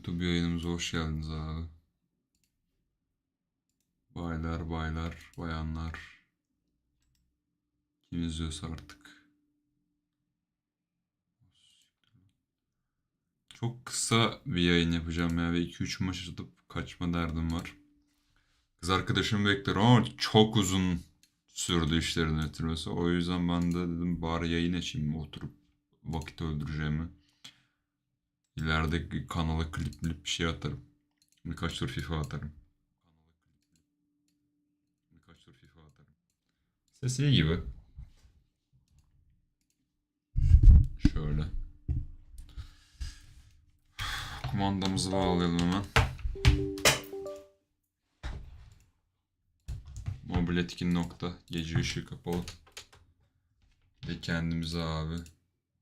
YouTube yayınımıza hoş geldiniz abi. Baylar, baylar, bayanlar. Kim izliyorsa artık. Çok kısa bir yayın yapacağım ya ve 2-3 maç atıp kaçma derdim var. Kız arkadaşım bekler ama çok uzun sürdü işlerin bitirmesi. O yüzden ben de dedim bari yayın açayım oturup vakit öldüreceğimi. İleride kanala klip klip bir şey atarım. Birkaç tur FIFA atarım. Birkaç tur FIFA atarım. Ses iyi gibi. Şöyle. Kumandamızı bağlayalım hemen. Mobil etkin nokta. Gece ışığı kapalı. Ve kendimize abi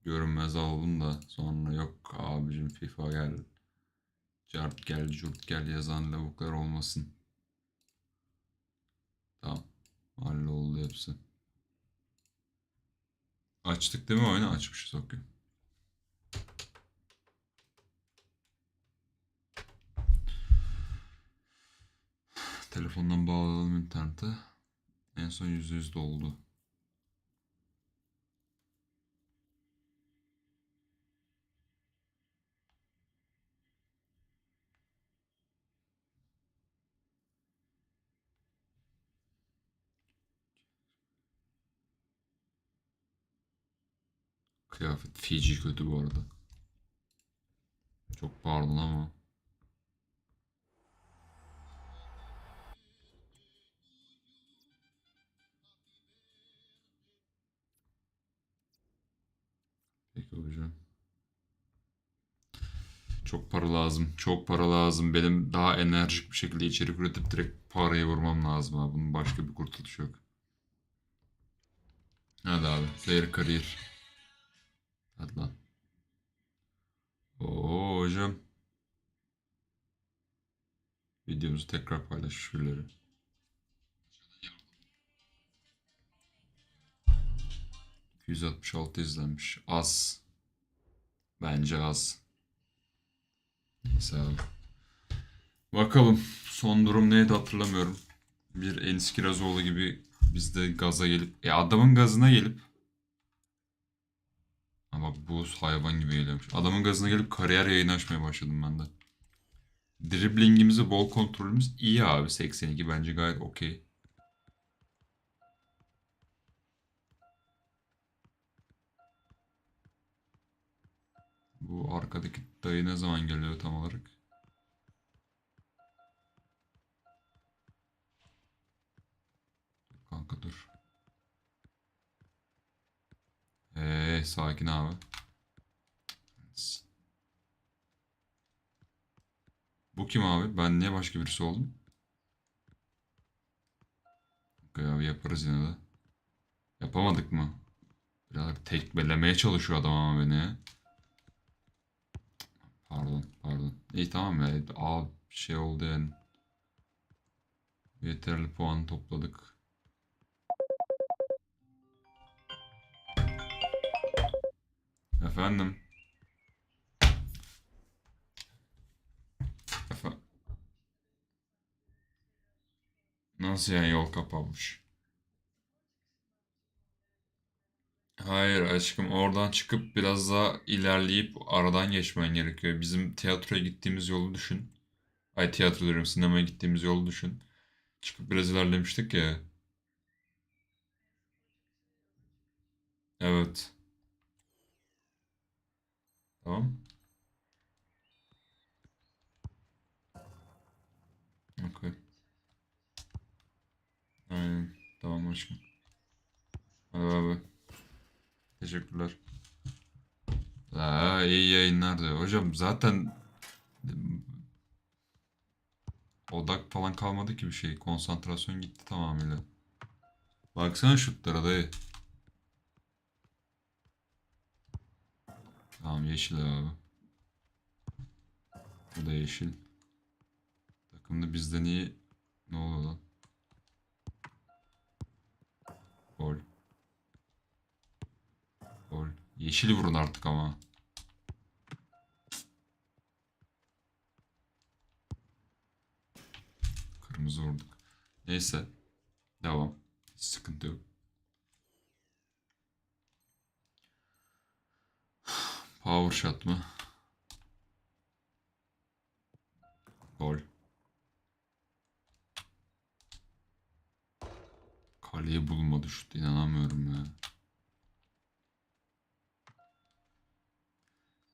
görünmez alalım da sonra yok abicim FIFA gel. Cart gel, curt gel yazan lavuklar olmasın. Tamam. Halloldu hepsi. Açtık değil mi oyunu? Açmışız okey. Telefondan bağlayalım internete. En son %100 doldu. Kıyafet Fiji kötü bu arada. Çok pardon ama. Peki hocam. Çok para lazım. Çok para lazım. Benim daha enerjik bir şekilde içerik üretip direkt parayı vurmam lazım abi. Bunun başka bir kurtuluşu yok. Hadi abi. Player kariyer. Hadi lan. Oo hocam. Videomuzu tekrar paylaş birileri. ...266 izlenmiş. Az. Bence az. Neyse abi. Bakalım. Son durum neydi hatırlamıyorum. Bir Enis Kirazoğlu gibi biz de gaza gelip... E adamın gazına gelip... Ama bu hayvan gibi geliyormuş. Adamın gazına gelip kariyer yayını açmaya başladım ben de. Driblingimizi, bol kontrolümüz iyi abi. 82 bence gayet okey. Bu arkadaki dayı ne zaman geliyor tam olarak? Kanka dur. Eee sakin abi. Bu kim abi? Ben niye başka birisi oldum? Abi yaparız yine de. Yapamadık mı? Biraz tekmelemeye çalışıyor adam ama beni. Pardon, pardon. İyi tamam ya. Aa şey oldu yani. Yeterli puan topladık. Efendim. Efendim. Nasıl yani yol kapanmış? Hayır aşkım oradan çıkıp biraz daha ilerleyip aradan geçmen gerekiyor. Bizim tiyatroya gittiğimiz yolu düşün. Ay tiyatro diyorum sinemaya gittiğimiz yolu düşün. Çıkıp biraz ilerlemiştik ya. Evet. Tamam. Okey. Aynen. Tamam aşkım. Hadi bay. Teşekkürler. Aa, iyi yayınlar diyor. Hocam zaten odak falan kalmadı ki bir şey. Konsantrasyon gitti tamamıyla. Baksana şutlara dayı. Tamam yeşil abi. Bu da yeşil. Takımda bizden iyi ne oluyor lan? Gol. Gol. Yeşili vurun artık ama. Kırmızı vurduk. Neyse. Devam. Sıkıntı yok. Power shot mı? Gol. Kaleyi bulmadı şut. inanamıyorum ya.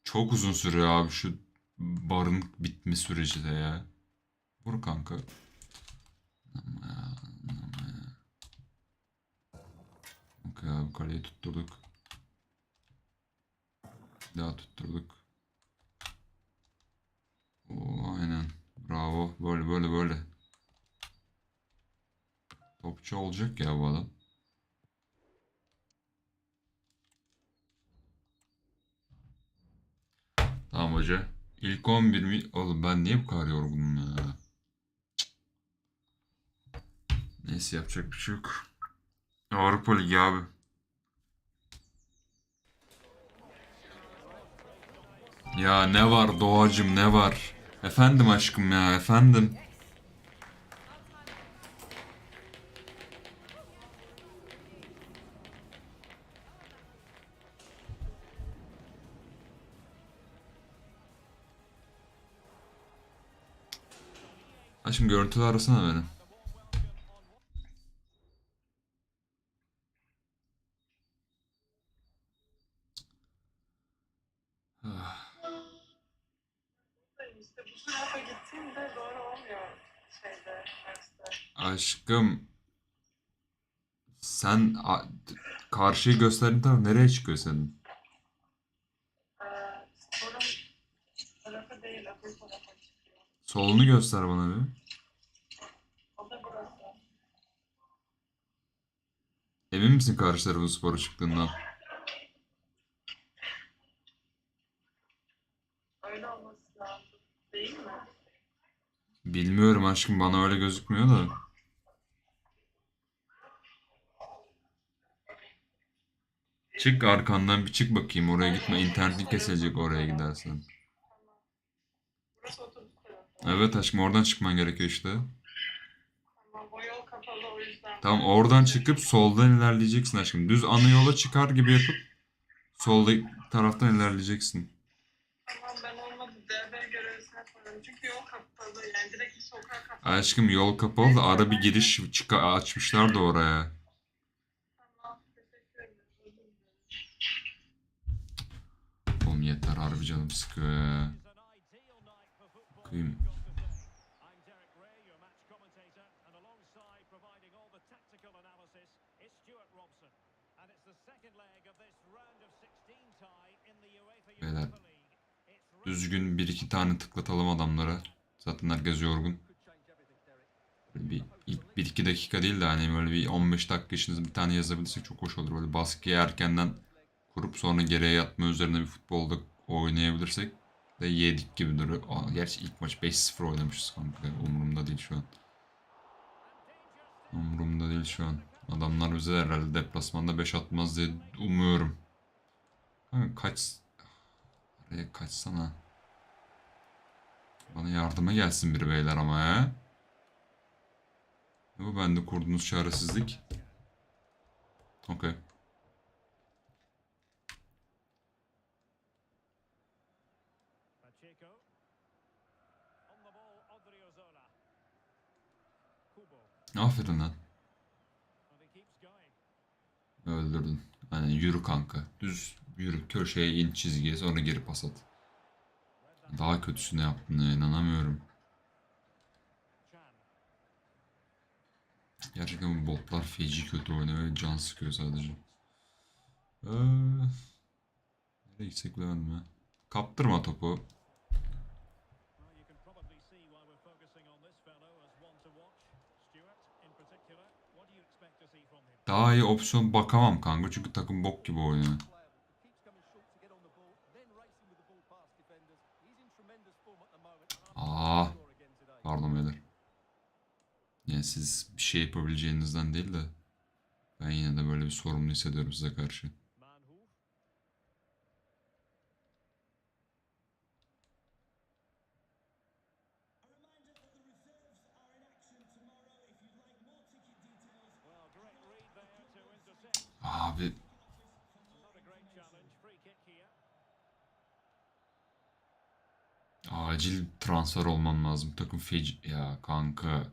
Çok uzun sürüyor abi şu barın bitme süreci de ya. Vur kanka. Ama ya, ama ya. Okey abi kaleyi tutturduk. Daha tutturduk. Oo, aynen. Bravo. Böyle böyle böyle. Topçu olacak ya bu adam. Tamam hoca. İlk 11 mi? Oğlum ben niye bu kadar yorgunum ya? Neyse yapacak bir şey yok. Avrupa Ligi abi. Ya ne var doğacım ne var? Efendim aşkım ya efendim. Aşkım görüntülü arasana beni. Ah, İşte bu tarafa gittiğimde doğru olmuyor şeyde, derste. Aşkım sen a- karşıyı gösterdiğin taraf nereye çıkıyor senin? Solunu göster bana bir. Emin misin karşı tarafın spora çıktığından? Öyle olması lazım. Değil mi? Bilmiyorum aşkım bana öyle gözükmüyor da. Çık arkandan bir çık bakayım oraya gitme internetin kesilecek oraya gidersen. Evet aşkım oradan çıkman gerekiyor işte. Tamam oradan çıkıp soldan ilerleyeceksin aşkım. Düz ana yola çıkar gibi yapıp solda taraftan ilerleyeceksin. Aşkım yol kapalı da ara bir giriş çıka açmışlar da oraya. 16 tie in the UEFA Beyler, Düzgün bir iki tane tıklatalım adamlara. Zaten herkes yorgun. Böyle bir ilk bir iki dakika değil de hani böyle bir 15 dakika içinde bir tane yazabilirsek çok hoş olur. Böyle baskıyı erkenden kurup sonra geriye yatma üzerine bir futbolda oynayabilirsek de yedik gibi duruyor. Gerçi ilk maç 5-0 oynamışız kanka. Umurumda değil şu an. Umurumda değil şu an. Adamlar bize herhalde deplasmanda 5 atmaz diye umuyorum. Kanka kaç... Araya kaçsana. Bana yardıma gelsin bir beyler ama ya. Ne bu bende kurduğunuz çaresizlik? Okey. Aferin lan. Öldürdün. Aynen yürü kanka. Düz yürü. Köşeye in çizgiye sonra geri pas at. Daha kötüsünü yaptın ya inanamıyorum. Gerçekten bu botlar feci kötü oynuyor can sıkıyor sadece. Ee, nereye gitsek bilemedim ya. Kaptırma topu. Daha iyi opsiyon bakamam kanka çünkü takım bok gibi oynuyor. Aa, pardon beyler. Yani siz bir şey yapabileceğinizden değil de ben yine de böyle bir sorumlu hissediyorum size karşı. Acil transfer olmam lazım. Takım feci... Ya kanka.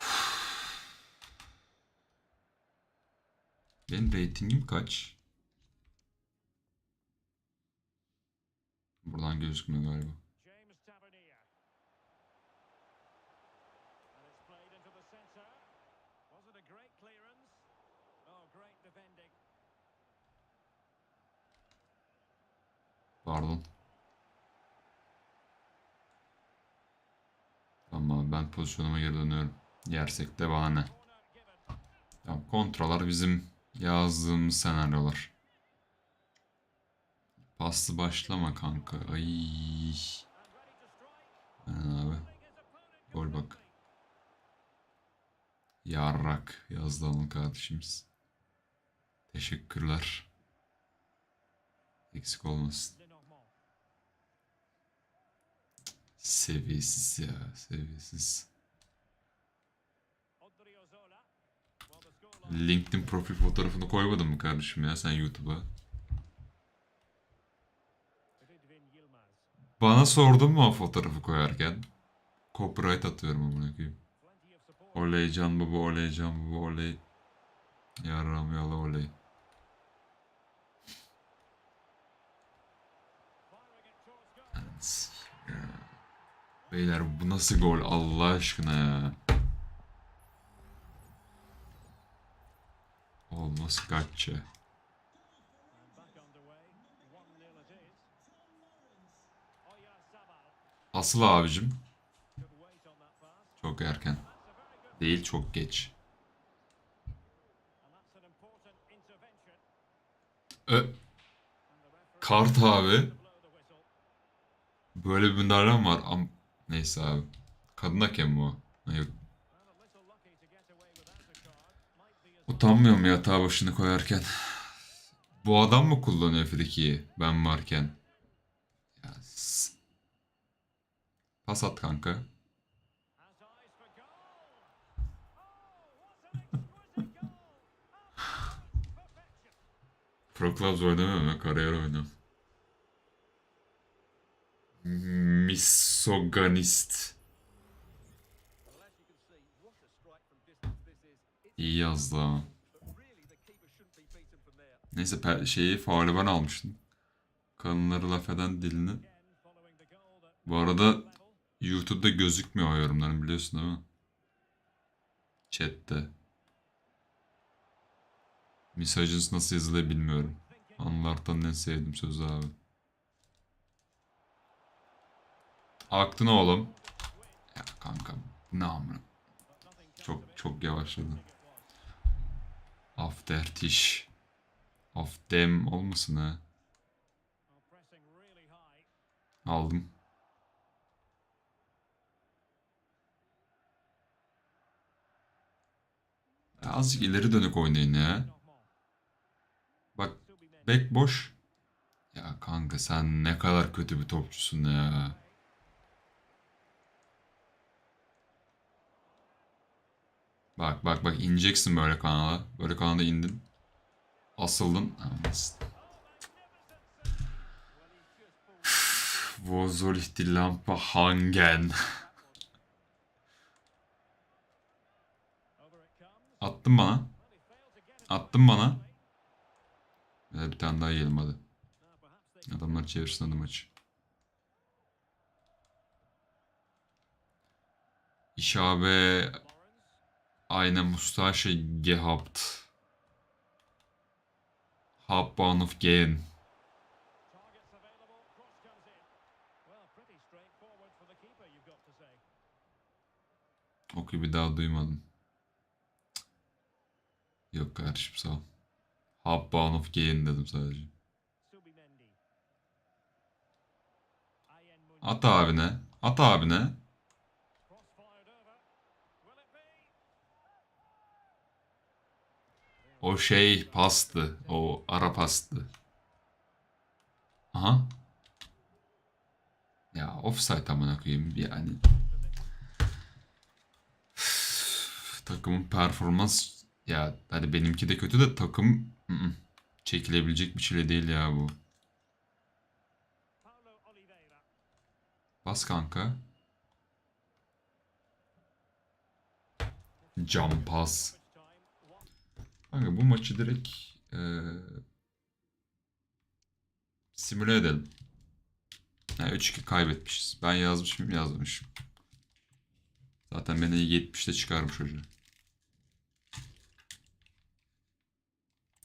Benim reytingim kaç? Buradan gözükmüyor galiba. James ben pozisyonuma geri dönüyorum. Yersek de bana ne. Corner given. Tamam kontroller bizim yazdığımız senaryolar. Paslı başlama kanka. Ay. Aynen abi. Gol bak. Yarrak yazdı kardeşimiz. Teşekkürler. Eksik olmasın. Seviyesiz ya. Seviyesiz. LinkedIn profil fotoğrafını koymadın mı kardeşim ya sen YouTube'a? Bana sordun mu o fotoğrafı koyarken? Copyright atıyorum amına koyayım. Oley can baba oley can baba oley. Yarram yala oley. Firing Beyler bu nasıl gol Allah aşkına ya. Nasıl kaçça? And back underway. 1-0 it is. Oyarzabal Asıl abicim. Çok erken. Değil çok geç. Ö, kart abi. Böyle bir müdahalem var. Am Neyse abi. Kadın hakem mi o? Ha, Yok. And a little lucky to get away without a card. Might be as Utanmıyor mu yatağa başını koyarken? Bu adam mı kullanıyor frikiyi ben varken? Ya, s- Pas at kanka. Pro Clubs oynamıyorum ya. Kariyer oynuyorum. It's İyi yazdı there. Neyse şeyi faulü ben almıştım. Kadınları laf eden dilini. Bu arada. YouTube'da gözükmüyor o yorumların biliyorsun değil mi? Chat'te. Misogynist nasıl yazılıyor bilmiyorum. Anılardan en sevdiğim söz abi. Aktın oğlum. Ya kanka ne amına. Çok çok yavaşladı. After tiş. Of them olmasın ha. Aldım. Azıcık ileri dönük oynayın ya. Bak bek boş. Ya kanka sen ne kadar kötü bir topçusun ya. Bak bak bak ineceksin böyle kanala. Böyle kanala indin. Asıldın. Wo soll ich die Lampe hangen? Attın bana. Attın bana. Ve bir tane daha yiyelim hadi. Adamlar çevirsin hadi maçı. Lawrence. Eine Mustache gehabt. Hauptbahnhof gehen. Oku bir daha duymadım. Yok kardeşim sağ ol. Hauptbahnhof gehen dedim sadece. At abine. At abine. O şey pastı. O ara pastı. Aha. Ya offside amına koyayım yani. Takımın performans ya hadi benimki de kötü de takım ı-ı. çekilebilecek bir çile değil ya bu. Bas kanka. Cam pas. Kanka bu maçı direkt eee simüle edelim. Ha, 3-2 kaybetmişiz. Ben? Yazmışım. Zaten beni 70'te çıkarmış hoca.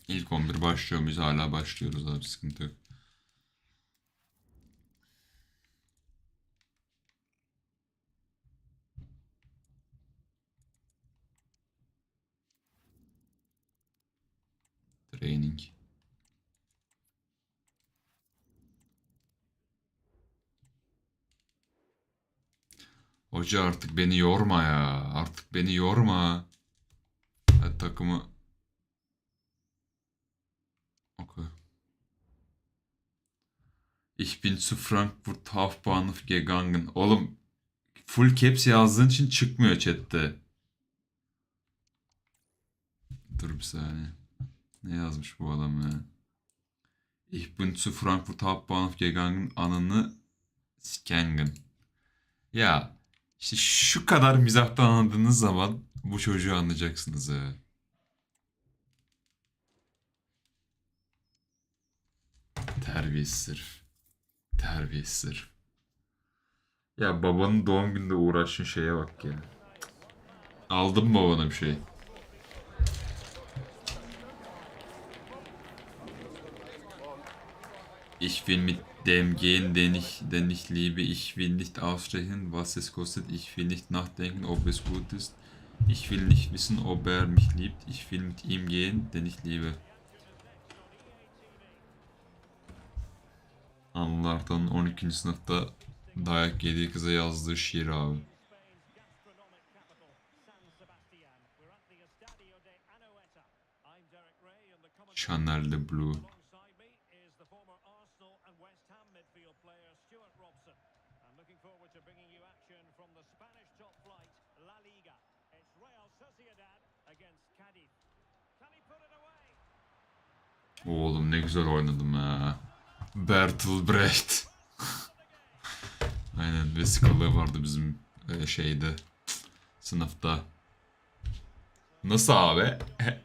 İlk 11 başlıyor muyuz? Hala başlıyoruz abi sıkıntı yok. Hoca artık beni yorma ya. Artık beni yorma. Hadi takımı Oku. Ich bin zu Frankfurt Hauptbahnhof gegangen. Oğlum full caps yazdığın için çıkmıyor chatte. Dur bir saniye. Ne yazmış bu adam ya? Ich bin zu Frankfurt Hauptbahnhof gegangen. Ananı skengen. Ya işte şu kadar mizahtan anladığınız zaman bu çocuğu anlayacaksınız ya. Terbiyesiz herif. Terbiyesiz herif. Ya babanın doğum gününde uğraşın şeye bak ya. Aldım babana bir şey. Ich will mit dem gehen, den ich, den ich liebe. Ich will nicht aussprechen, was es kostet. Ich will nicht nachdenken, ob es gut ist. Ich will nicht wissen, ob er mich liebt. Ich will mit ihm gehen, den ich liebe. Anılardan 12. sınıfta dayak yediği kıza yazdığı şiir abi. Chanel de Blue. Oğlum ne güzel oynadım ha. Bertolt. Aynen vesikalığı vardı bizim e, şeyde sınıfta. Nasıl abi?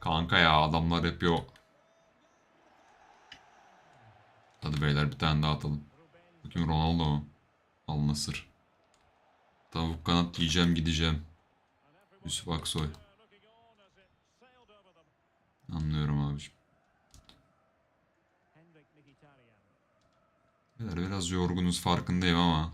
Kanka ya adamlar yapıyor. Hadi beyler bir tane daha atalım. Bakayım Ronaldo mu? Al Nasır. Tavuk kanat yiyeceğim gideceğim. Yusuf Aksoy. Anlıyorum abiciğim. Beyler biraz yorgunuz farkındayım ama.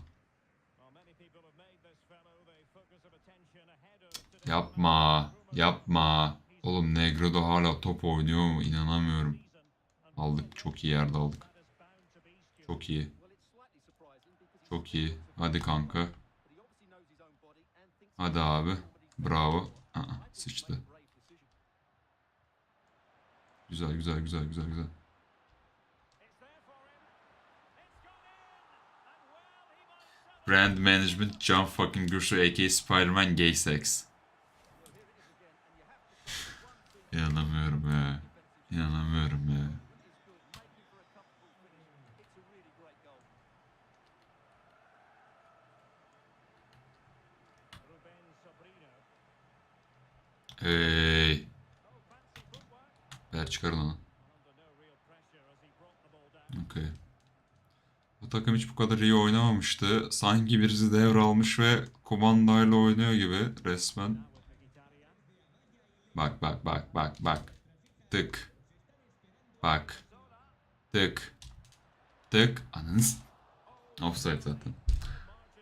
Yapma. Yapma. Oğlum Negredo hala top oynuyor mu? İnanamıyorum. Aldık. Çok iyi yerde aldık. Çok iyi. Çok iyi. Hadi kanka. Hadi abi. Bravo. Aa, sıçtı. Güzel güzel güzel güzel güzel. Brand Management John fucking Gursu aka Spider-Man Gay Sex. İnanamıyorum ya. İnanamıyorum ya. Down. Okey. Bu takım hiç bu kadar iyi oynamamıştı. Sanki birisi devralmış ve kumandayla oynuyor gibi resmen. Bak bak bak bak bak. Tık. Bak. Tık. Tık. Ananız. Offside zaten.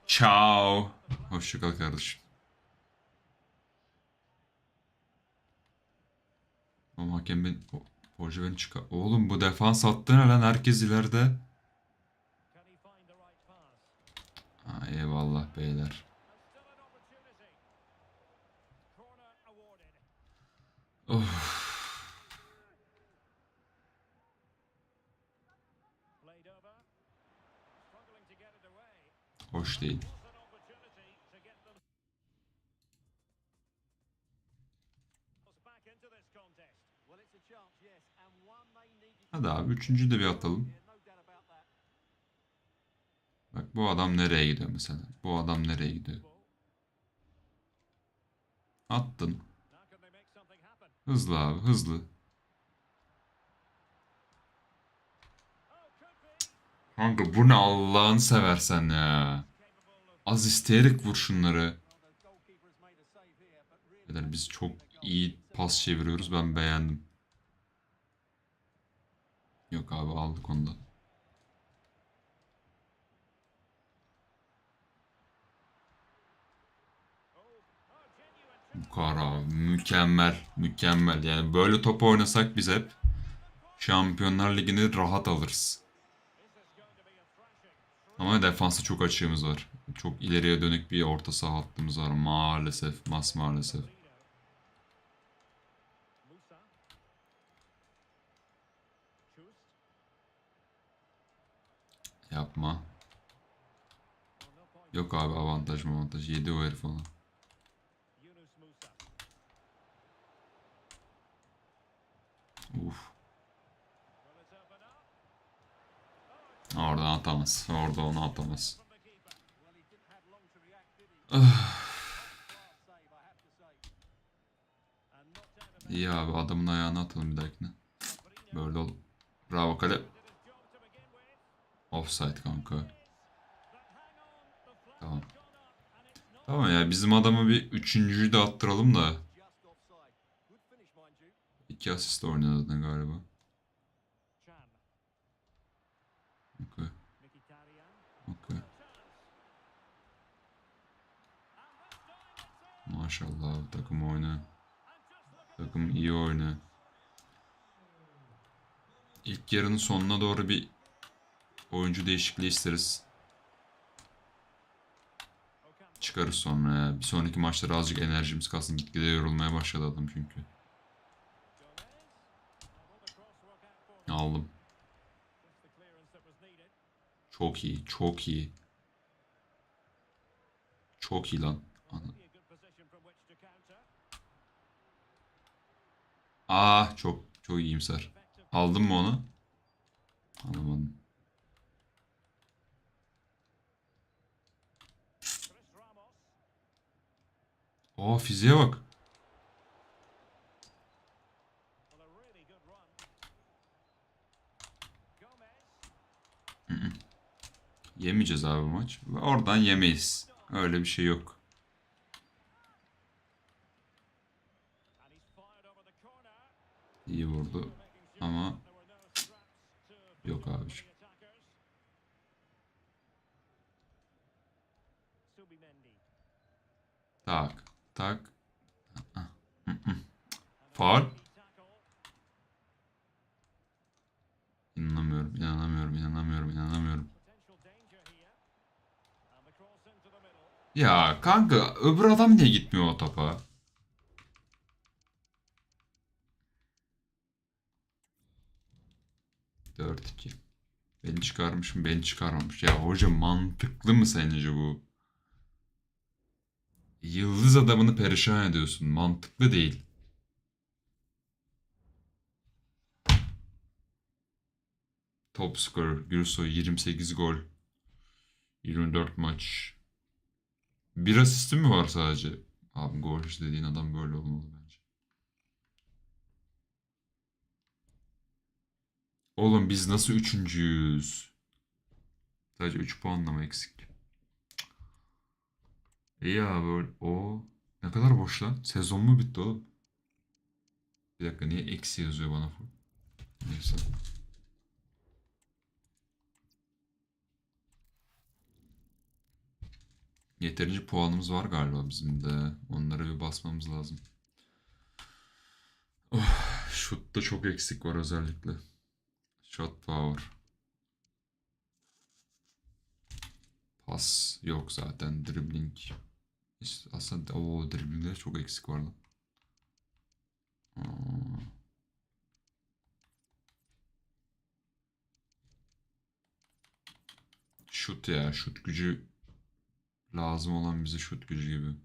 Ciao. Hoşçakal kardeşim. Oğlum hakem ben... Hoca beni çıkar... Oğlum bu defans attı ne lan? Herkes ileride. Ha, eyvallah beyler. Of. Hoş değil. Hadi abi üçüncü de bir atalım. Bak bu adam nereye gidiyor mesela? Bu adam nereye gidiyor? Attın. Hızlı abi hızlı. Kanka bu ne Allah'ını seversen ya. Az isteyerek vur şunları. Beyler biz çok iyi pas çeviriyoruz. Ben beğendim. Yok abi aldık onu da. Bu abi. Mükemmel. Mükemmel. Yani böyle top oynasak biz hep Şampiyonlar Ligi'ni rahat alırız. Ama defansta çok açığımız var. Çok ileriye dönük bir orta saha hattımız var. Maalesef. Mas maalesef. Yapma. Yok abi avantaj mı avantaj. Yedi o herif onu. Uf. Oradan atamaz. Orada onu atamaz. İyi abi adamın ayağına atalım bir dahakine. Böyle ol. Bravo kale. Offside kanka. Tamam. Tamam ya bizim adamı bir üçüncüyü de attıralım da. İki asist oynadı zaten galiba. İt's in. Maşallah abi takım at Takım iyi oynuyor. İlk yarının sonuna doğru bir oyuncu değişikliği isteriz. Çıkarız sonra ya. Bir sonraki maçlara azıcık enerjimiz kalsın. Gitgide yorulmaya başladı adam çünkü. Aldım. Çok iyi, çok iyi. Çok iyi lan. Ana- Be a good position from which to counter. Aa çok çok iyimser. Aldın mı onu? Alamadım. Aa fiziğe bak. Yemeyeceğiz abi maç. Oradan yemeyiz. Öyle bir şey yok. İyi vurdu. Ama Yok abi. Subimendi. Tak. And a Faul. İnanamıyorum, inanamıyorum, inanamıyorum, inanamıyorum. Ya kanka öbür adam niye gitmiyor o topa? Dört iki. Beni çıkarmışım, beni çıkarmamış. Ya hoca mantıklı mı sence bu? Yıldız adamını perişan ediyorsun. Mantıklı değil. Top scorer Gürsoy 28 gol. 24 maç. Bir asisti mi var sadece? Abi Gorge dediğin adam böyle olmalı bence. Oğlum biz nasıl üçüncüyüz? Sadece 3 puanla mı eksik? İyi abi. O ne kadar boş lan? Sezon mu bitti oğlum? Bir dakika niye eksi yazıyor bana? Neyse. Yeterince puanımız var galiba bizim de. Onlara bir basmamız lazım. Oh, şutta çok eksik var özellikle. Shot power. Pas yok zaten. Dribbling. İşte aslında o dribblingde çok eksik var lan. Aa. Şut ya. Şut gücü lazım olan bize şut gücü gibi.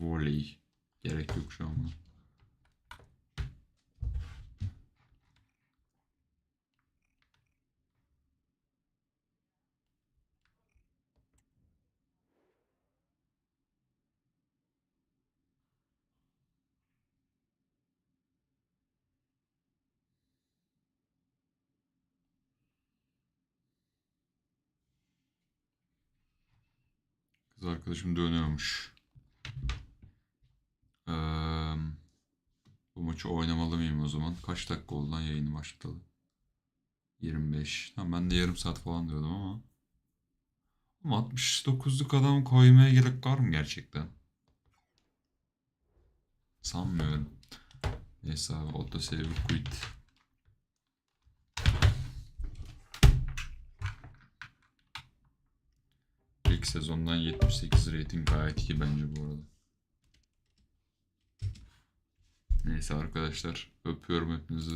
Voley. Gerek yok şu an Arkadaşım dönüyormuş. Eee, bu maçı oynamalı mıyım o zaman? Kaç dakika oldu lan yayını başlatalı? 25. Tamam ben de yarım saat falan diyordum ama. Ama 69'luk adam koymaya gerek var mı gerçekten? Sanmıyorum. Neyse abi autosave quit. İlk sezondan 78 rating gayet iyi bence bu arada. Neyse arkadaşlar öpüyorum hepinizi.